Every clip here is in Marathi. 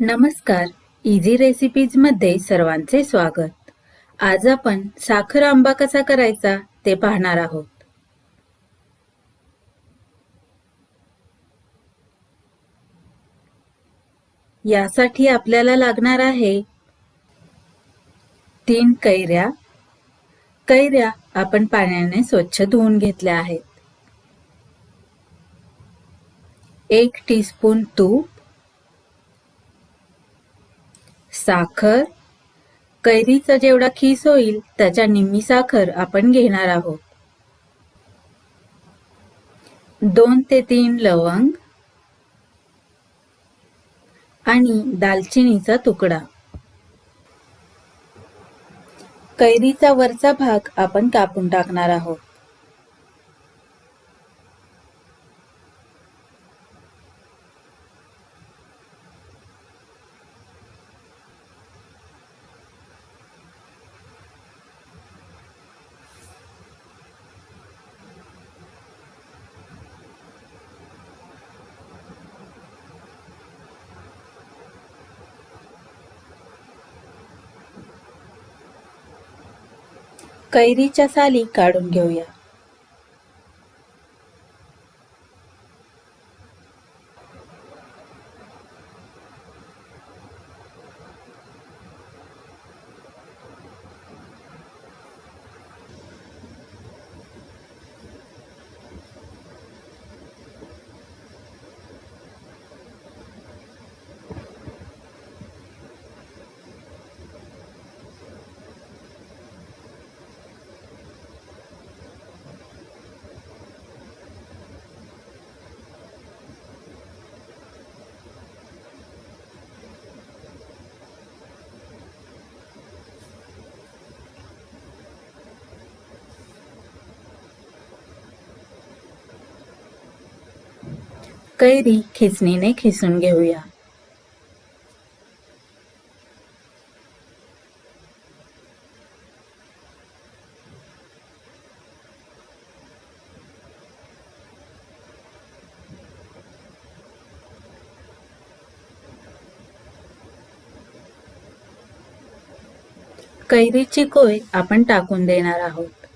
नमस्कार. इझी रेसिपीजमध्ये सर्वांचे स्वागत. आज आपण साखर आंबा कसा करायचा ते पाहणार आहोत. यासाठी आपल्याला लागणार आहे तीन कैऱ्या. कैऱ्या आपण पाण्याने स्वच्छ धुवून घेतल्या आहेत. एक टीस्पून तूप. साखर. कैरीचा जेवढा खीस होईल त्याच्या निम्मी साखर आपण घेणार आहोत. दोन ते तीन लवंग आणि दालचिनीचा तुकडा. कैरीचा वरचा भाग आपण कापून टाकणार आहोत. कैरीच्या साली काढून घेऊया. कैरी खिचणीने खिसून घेऊया. कैरीची कोय आपण टाकून देणार आहोत.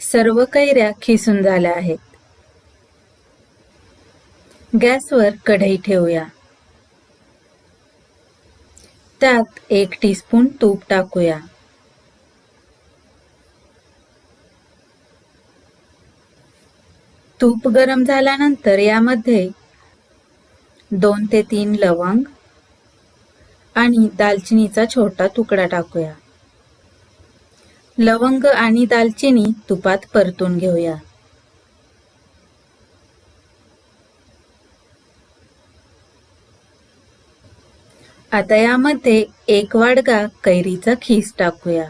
सर्व कैऱ्या खिसून झाल्या आहेत. गॅसवर कढई ठेवूया. त्यात एक टीस्पून तूप टाकूया. तूप गरम झाल्यानंतर यामध्ये दोन ते तीन लवंग आणि दालचिनीचा छोटा तुकडा टाकूया. लवंग आणि दालचिनी तुपात परतून घेऊया. आता यामध्ये एक वाडगा कैरीचा खीस टाकूया.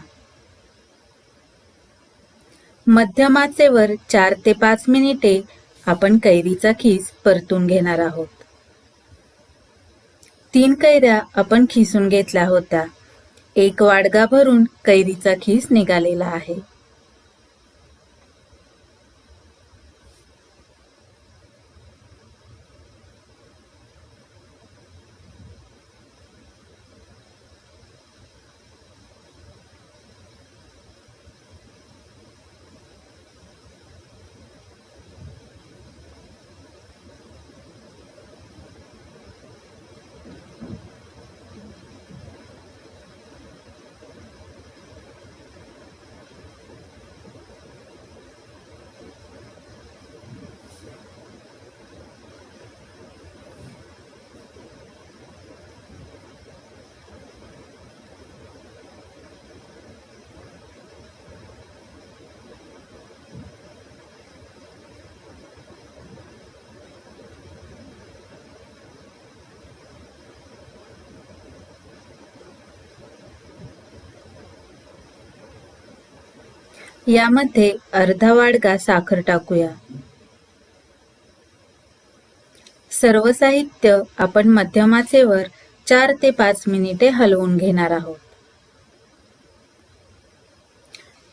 मध्यमाचेवर चार ते पाच मिनिटे आपण कैरीचा खीस परतून घेणार आहोत. तीन कैऱ्या आपण खिसून घेतल्या होत्या. एक वाडगा भरून कैरीचा खीस निघालेला आहे. यामध्ये अर्धा वाडगा साखर टाकूया. सर्व साहित्य आपण मध्यमाचेवर चार ते पाच मिनिटे हलवून घेणार आहोत.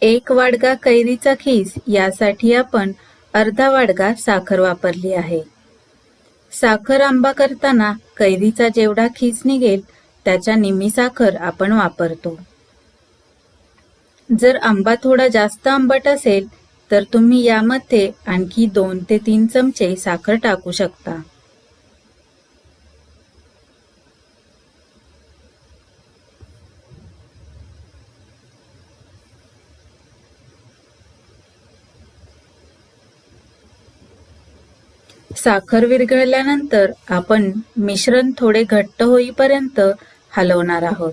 एक वाडगा कैरीचा खीस यासाठी आपण अर्धा वाडगा साखर वापरली आहे. साखर आंबा करताना कैरीचा जेवढा खीस निघेल त्याच्या निम्मी साखर आपण वापरतो. जर आंबा थोडा जास्त आंबट असेल तर तुम्ही यामध्ये आणखी दोन ते तीन चमचे साखर टाकू शकता. साखर विरघळल्यानंतर आपण मिश्रण थोडे घट्ट होईपर्यंत हलवणार आहोत.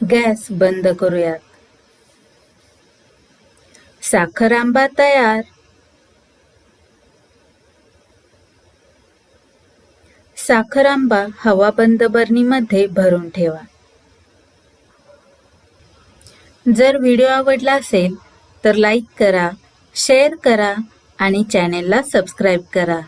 गॅस बंद करूयात. साखर आंबा तयार. साखर आंबा हवा हवाबंद बरणीमध्ये भरून ठेवा. जर व्हिडिओ आवडला असेल तर लाईक करा शेअर करा आणि चॅनेलला सबस्क्राईब करा.